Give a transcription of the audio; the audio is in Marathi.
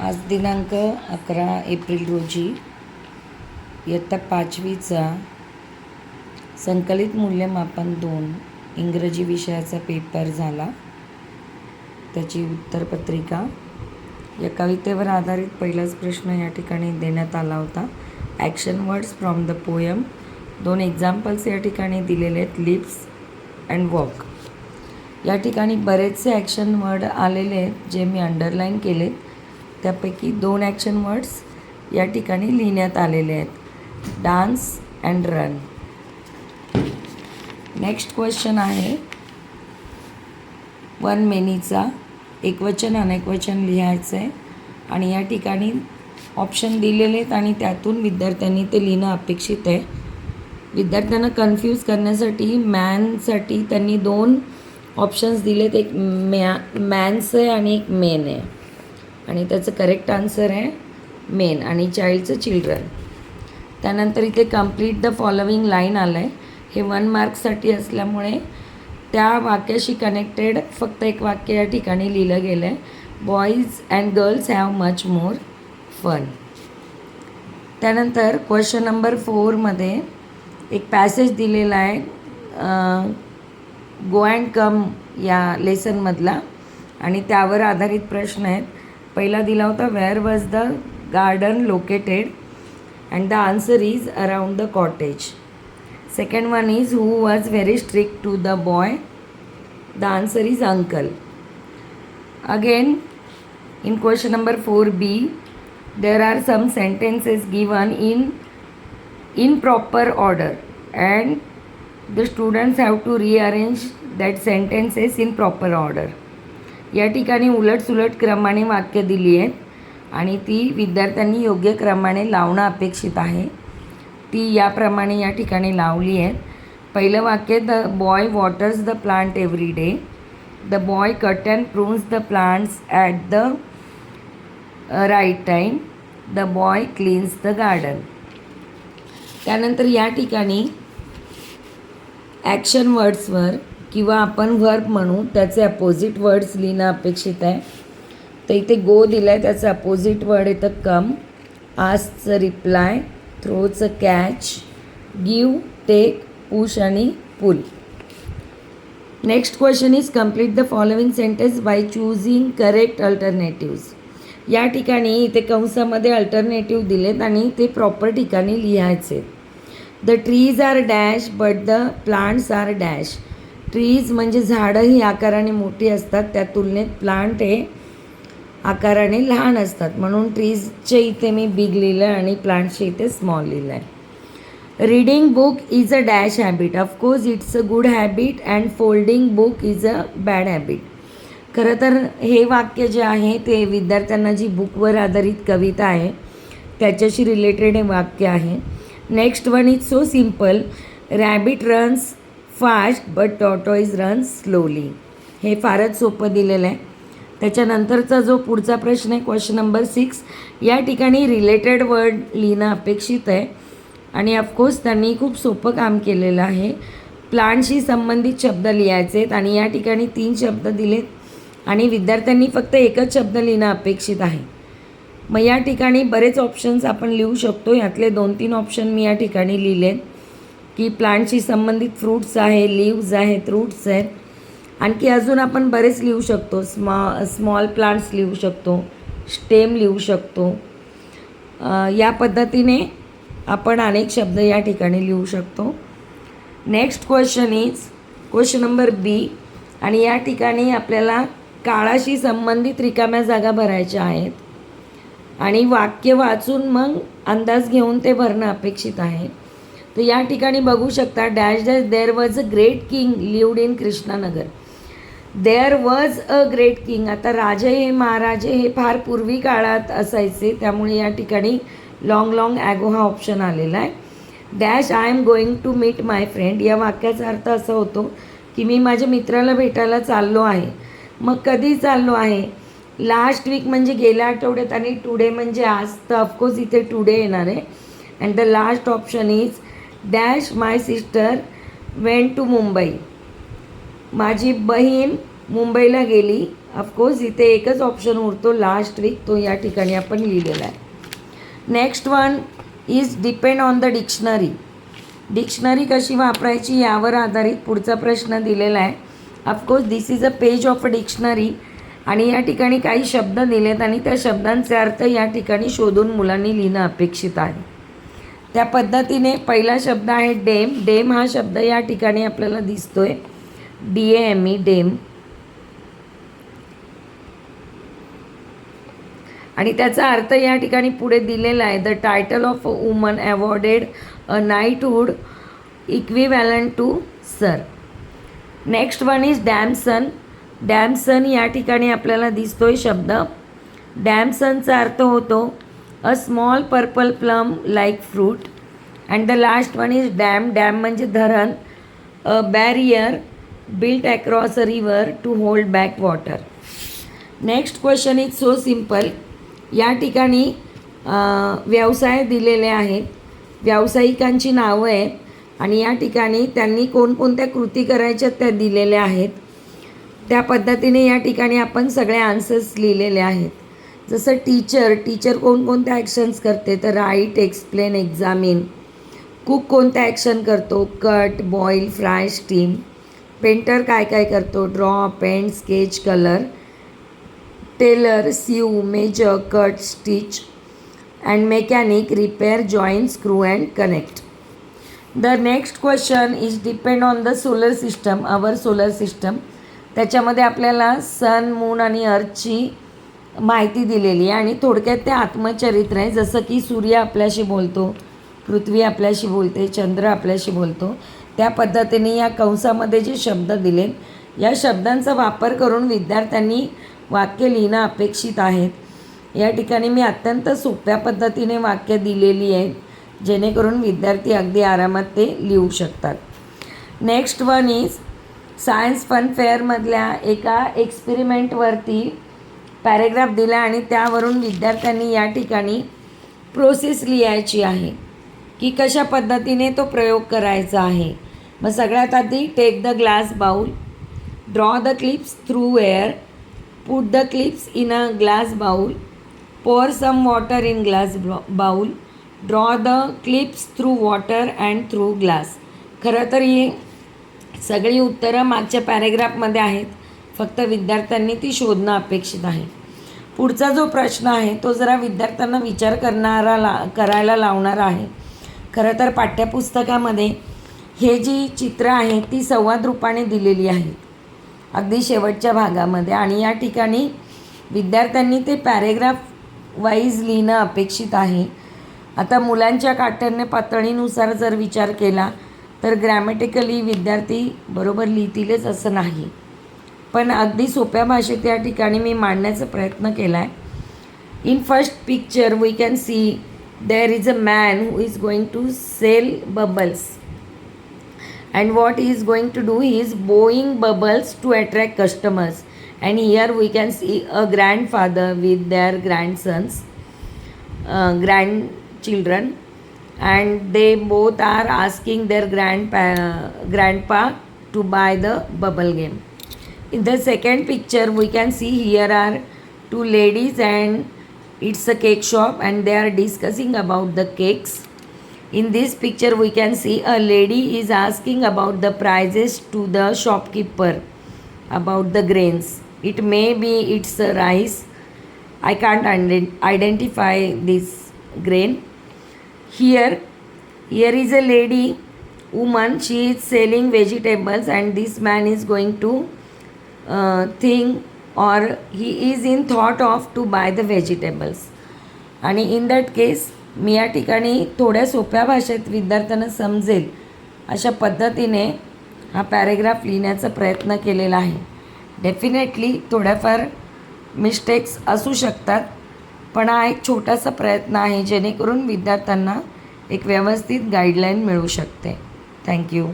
आज दिनांक अकरा एप्रिल रोजी इयत्ता पाचवीचा संकलित मूल्यमापन दोन इंग्रजी विषयाचा पेपर झाला. त्याची उत्तरपत्रिका. या कवितेवर आधारित पहिलाच प्रश्न या ठिकाणी देण्यात आला होता. Action words from the poem दोन एक्झाम्पल्स या ठिकाणी दिलेले आहेत. लिप्स अँड वॉक या ठिकाणी बरेचसे ॲक्शन वर्ड आलेले आहेत जे मी अंडरलाईन केलेत. त्यापैकी दोन ॲक्शन वर्ड्स या ठिकाणी लिहिण्यात आलेले आहेत. Dance and run next question आहे. वन मेनीचा एकवचन अनेकवचन लिहायचं आहे आणि या ठिकाणी ऑप्शन दिलेले आहेत आणि त्यातून विद्यार्थ्यांनी ते लिहिणं अपेक्षित आहे. विद्यार्थ्यांना कन्फ्यूज करण्यासाठी मॅनसाठी त्यांनी दोन ऑप्शन्स दिलेत. एक मॅ मॅन्स आहे आणि एक मेन आहे. आणि त्याचं करेक्ट आन्सर आहे मेन आणि चाइल्डचं चिल्ड्रन त्यानंतर इथे कंप्लीट द फॉलोविंग लाईन आलं आहे हे वन मार्क्ससाठी असल्यामुळे त्या वाक्याशी कनेक्टेड फक्त एक वाक्य या ठिकाणी लिहिलं गेलं आहे boys and girls have much more fun त्यानंतर क्वेश्चन नंबर फोरमध्ये एक पॅसेज दिलेला आहे. गो अँड कम या लेसनमधला आणि त्यावर आधारित प्रश्न आहेत. पहिला दिला होता where was the garden located and the answer is around the cottage second one is who was very strict to the boy the answer is uncle again in question number four B there are some sentences given in in proper order and the students have to rearrange that sentences in proper order या ठिकाणी उलट सुलट क्रमाने वाक्य दिली आहेत आणि ती विद्यार्थ्यांनी योग्य क्रमाने लावणं अपेक्षित आहे. ती याप्रमाणे या ठिकाणी लावली आहेत. पहिलं वाक्य the boy waters the plant every day. The boy cut and prunes the plants at the right time. The boy cleans the garden. त्यानंतर या ठिकाणी ॲक्शन वर्ड्सवर किंवा आपण व्हर्ब म्हणू त्याचे अपोजिट वर्ड्स लिहिणं अपेक्षित आहे. तर इथे गो दिलं आहे त्याचं अपोजिट वर्ड येतं कम आजचं रिप्लाय थ्रोचं कॅच गिव टेक पुश आणि pull next question is complete the following sentence by choosing correct alternatives या ठिकाणी इथे कंसामध्ये अल्टरनेटिव्ह दिलेत आणि ते प्रॉपर ठिकाणी लिहायचे. The trees are dash but the plants are dash trees म्हणजे झाडं ही आकाराने मोठी असतात. त्या तुलनेत प्लांट हे आकाराने लहान असतात. म्हणून ट्रीजचे इथे मी बिग लिहिलं आहे आणि प्लांटचे इथे स्मॉल लिहिलं आहे reading book is a dash habit of course it's a good habit and folding book is a bad habit खरं तर हे वाक्य जे आहे ते विद्यार्थ्यांना जी बुकवर आधारित कविता आहे त्याच्याशी रिलेटेड हे वाक्य आहे. Next one is so simple rabbit runs fast but tortoise run slowly. हे फारच सोपं दिलेलं आहे. त्याच्यानंतरचा जो पुढचा प्रश्न आहे क्वेश्चन नंबर सिक्स या ठिकाणी रिलेटेड वर्ड लिहिणं अपेक्षित आहे. आणि ऑफकोर्स त्यांनी खूप सोपं काम केलेलं आहे. प्लांटशी संबंधित शब्द लिहायचे आहेत आणि या ठिकाणी तीन शब्द दिलेत. आणि विद्यार्थ्यांनी फक्त एकच शब्द लिहिणं अपेक्षित आहे. मग या ठिकाणी बरेच ऑप्शन्स आपण लिहू शकतो. यातले दोन तीन ऑप्शन मी या ठिकाणी लिहिलेत. की प्लांटशी संबंधित फ्रूट्स आहे लिव्ज आहेत रूट्स आहेत. आणखी अजून आपण बरेच लिहू शकतो. स्मॉ स्मॉल प्लांट्स लिहू शकतो. स्टेम लिहू शकतो. या पद्धतीने आपण अनेक शब्द या ठिकाणी लिहू शकतो. Next question is question number B आणि या ठिकाणी आपल्याला काळाशी संबंधित रिकाम्या जागा भरायच्या आहेत. आणि वाक्य वाचून मग अंदाज घेऊन ते भरणं अपेक्षित आहे. तर या ठिकाणी बघू शकता dash dash there was a great king lived in Krishnanagar there was a great king आता राजे हे महाराजे हे फार पूर्वी काळात असायचे त्यामुळे या ठिकाणी लाँग लाँग ॲगो हा ऑप्शन आलेला आहे. Dash I am going to meet my friend या वाक्याचा अर्थ असा होतो की मी माझ्या मित्राला भेटायला चाललो आहे. मग कधी चाललो आहे? लास्ट वीक म्हणजे गेल्या आठवड्यात आणि टुडे म्हणजे आज. तर ऑफकोर्स इथे टुडे येणार आहे. And the last option is dash my sister went to Mumbai. माझी बहीण मुंबईला गेली. ऑफकोर्स इथे एकच ऑप्शन उरतो लास्ट वीक तो या ठिकाणी आपण लिहिलेला आहे. Next one is depend on the dictionary dictionary कशी वापरायची यावर आधारित पुढचा प्रश्न दिलेला आहे. Of course this is a page of a dictionary आणि या ठिकाणी काही शब्द दिलेत आणि त्या शब्दांचे अर्थ या ठिकाणी शोधून मुलांनी लिहिणं अपेक्षित आहे. त्या पद्धतीने पहिला शब्द आहे डेम. डेम हा शब्द या ठिकाणी आपल्याला दिसतोय. D A M E dame. आणि त्याचा अर्थ या ठिकाणी पुढे दिलेला आहे. The title of a woman awarded a knighthood equivalent to sir next one is damson damson या ठिकाणी आपल्याला दिसतोय शब्द. डॅमसनचा अर्थ होतो a small purple plum like fruit and the last one is dam dam म्हणजे धरण. A barrier built across a river to hold back water next question is so simple या ठिकाणी व्यवसाय दिलेले आहेत. व्यावसायिकांची नावं आहेत. आणि या ठिकाणी त्यांनी कोणकोणत्या कृती करायच्या त्या दिलेल्या आहेत. त्या पद्धतीने या ठिकाणी आपण सगळे आन्सर्स लिहिलेले आहेत. जसं टीचर टीचर कोणकोणत्या ॲक्शन्स करते तर राईट एक्सप्लेन एक्झामिन कुक कोणत्या ॲक्शन करतो cut boil fry steam painter काय काय करतो draw paint sketch colour tailor sew measure cut stitch and mechanic repair join screw and connect the next question is depend on the solar system our solar system त्याच्यामध्ये आपल्याला सन मून आणि अर्थची माहिती दिलेली आहे. आणि थोडक्यात ते आत्मचरित्र आहे. जसं की सूर्य आपल्याशी बोलतो पृथ्वी आपल्याशी बोलते चंद्र आपल्याशी बोलतो. त्या पद्धतीने या कंसामध्ये जे शब्द दिले या शब्दांचा वापर करून विद्यार्थ्यांनी वाक्य लिहिणं अपेक्षित आहेत या ठिकाणी मी अत्यंत सोप्या पद्धतीने वाक्य दिलेली आहेत जेणेकरून विद्यार्थी अगदी आरामात ते लिहू शकतात. Next one is science fun फेअरमधल्या एका एक्सपेरिमेंटवरती पॅरेग्राफ दिला आणि त्यावरून विद्यार्थ्यांनी या ठिकाणी प्रोसेस लिहायची आहे. की कशा पद्धतीने तो प्रयोग करायचा आहे. मग सगळ्यात आधी take the glass bowl draw the clips through air put the clips in a glass bowl pour some water in glass blo- draw the clips through water and through glass खरं तर ही सगळी उत्तरं मागच्या पॅरेग्राफमध्ये आहेत. फक्त विद्यार्थ्यांनी ती शोधणं अपेक्षित आहे. पुढचा जो प्रश्न आहे तो जरा विद्यार्थ्यांना विचार करणारा ला करायला लावणारा आहे. खरं तर पाठ्यपुस्तकामध्ये हे जी चित्र आहे ती संवाद रूपाने दिलेली आहेत अगदी शेवटच्या भागामध्ये आणि या ठिकाणी विद्यार्थ्यांनी ते पॅरेग्राफ वाईज लिहिणं अपेक्षित आहे. आता मुलांच्या काठिण्य पातळीनुसार जर विचार केला तर ग्रॅमॅटिकली विद्यार्थी बरोबर लिहितीलच असं नाही. पण अगदी सोप्या भाषेत या ठिकाणी मी मांडण्याचा प्रयत्न केला आहे in first picture we can see there is a man who is going to sell bubbles and what he is going to do he is blowing bubbles to attract customers and here we can see a grandfather with their grandsons grandchildren and they both are asking their grandpa grandpa to buy the bubble game in the second picture we can see here are two ladies and it's a cake shop and they are discussing about the cakes. In this picture we can see a lady is asking about the prices to the shopkeeper about the grains. It may be it's a rice. I can't identify this grain. Here here is a lady woman. She is selling vegetables and this man is going to think or he is in thought of to buy the vegetables आणि इन दॅट केस मी या ठिकाणी थोड्या सोप्या भाषेत विद्यार्थ्यांना समजेल अशा पद्धतीने हा पॅरेग्राफ लिहिण्याचा प्रयत्न केलेला आहे. डेफिनेटली थोड्याफार मिस्टेक्स असू शकतात पण हा एक छोटासा प्रयत्न आहे जेणेकरून विद्यार्थ्यांना एक व्यवस्थित गाईडलाईन मिळू शकते. थँक्यू